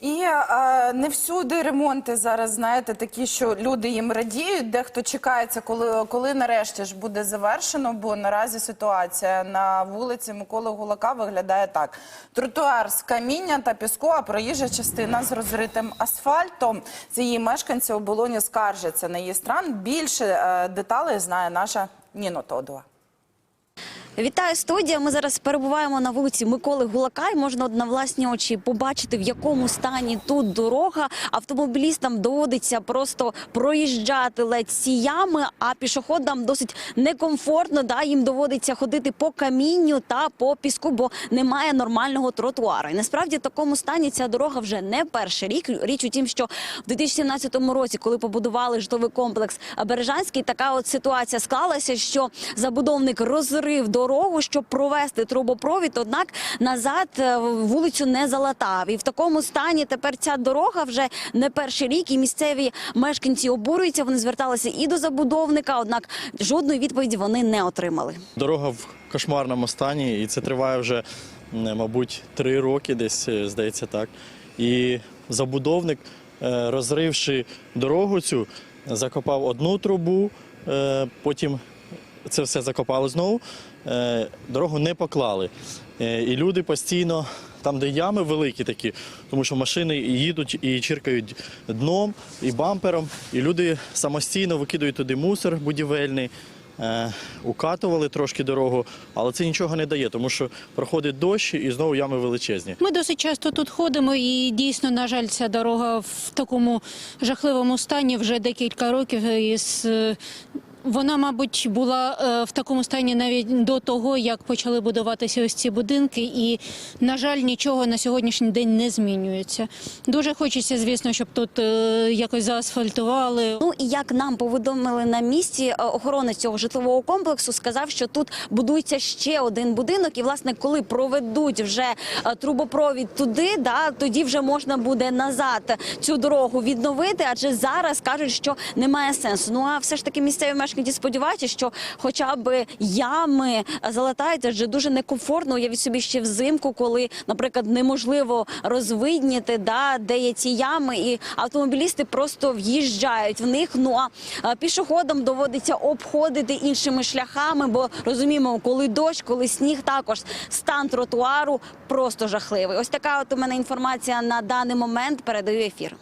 І е, не всюди ремонти зараз, знаєте, такі, що люди їм радіють. Дехто чекається, коли, коли нарешті ж буде завершено, бо наразі ситуація на вулиці Миколи Гулака виглядає так: тротуар з каміння та піску, а проїжджа частина з розритим асфальтом. Це її мешканці оболоні скаржаться на її стран. Більше е, деталей знає наша Ніно Тодова. Вітаю студія. Ми зараз перебуваємо на вулиці Миколи Гулака і можна на власні очі побачити, в якому стані тут дорога. Автомобілістам доводиться просто проїжджати ледь ці ями, а пішоходам досить некомфортно. Да, їм доводиться ходити по камінню та по піску, бо немає нормального тротуару. І насправді в такому стані ця дорога вже не перший рік. Річ у тім, що в 2017 році, коли побудували житловий комплекс Бережанський, така от ситуація склалася, що забудовник розрив дорогу, щоб провести трубопровід, однак назад е, вулицю не залатав. І в такому стані тепер ця дорога вже не перший рік. І місцеві мешканці обурюються. Вони зверталися і до забудовника, однак жодної відповіді вони не отримали. Дорога в кошмарному стані, і це триває вже, мабуть, три роки, десь е, здається так. І забудовник, е, розривши дорогу цю, закопав одну трубу, потім це все закопали знову, е, дорогу не поклали. Е, І люди постійно, там, де ями великі такі, тому що машини їдуть і чиркають дном і бампером, і люди самостійно викидують туди мусор будівельний. Е, укатували трошки дорогу, але це нічого не дає, тому що проходить дощ і знову ями величезні. Ми досить часто тут ходимо, і дійсно, на жаль, ця дорога в такому жахливому стані вже декілька років. Із вона, мабуть, була е, в такому стані навіть до того, як почали будуватися ось ці будинки, і на жаль, нічого на сьогоднішній день не змінюється. Дуже хочеться, звісно, щоб тут е, якось заасфальтували. Ну і як нам повідомили на місці, е, охоронець цього житлового комплексу сказав, що тут будується ще один будинок, і власне, коли проведуть вже трубопровід туди, да тоді вже можна буде назад цю дорогу відновити. Адже зараз кажуть, що немає сенсу. Ну а все ж таки місцеві мешканці сподіваються, що хоча б ями е, залатають, адже дуже некомфортно. Уявіть собі ще взимку, коли, наприклад, неможливо розвидніти, да, де є ці ями, і автомобілісти просто в'їжджають в них. Ну а пішоходам доводиться обходити іншими шляхами, бо розуміємо, коли дощ, коли сніг, також стан тротуару просто жахливий. Ось така от у мене інформація на даний момент. Передаю ефір.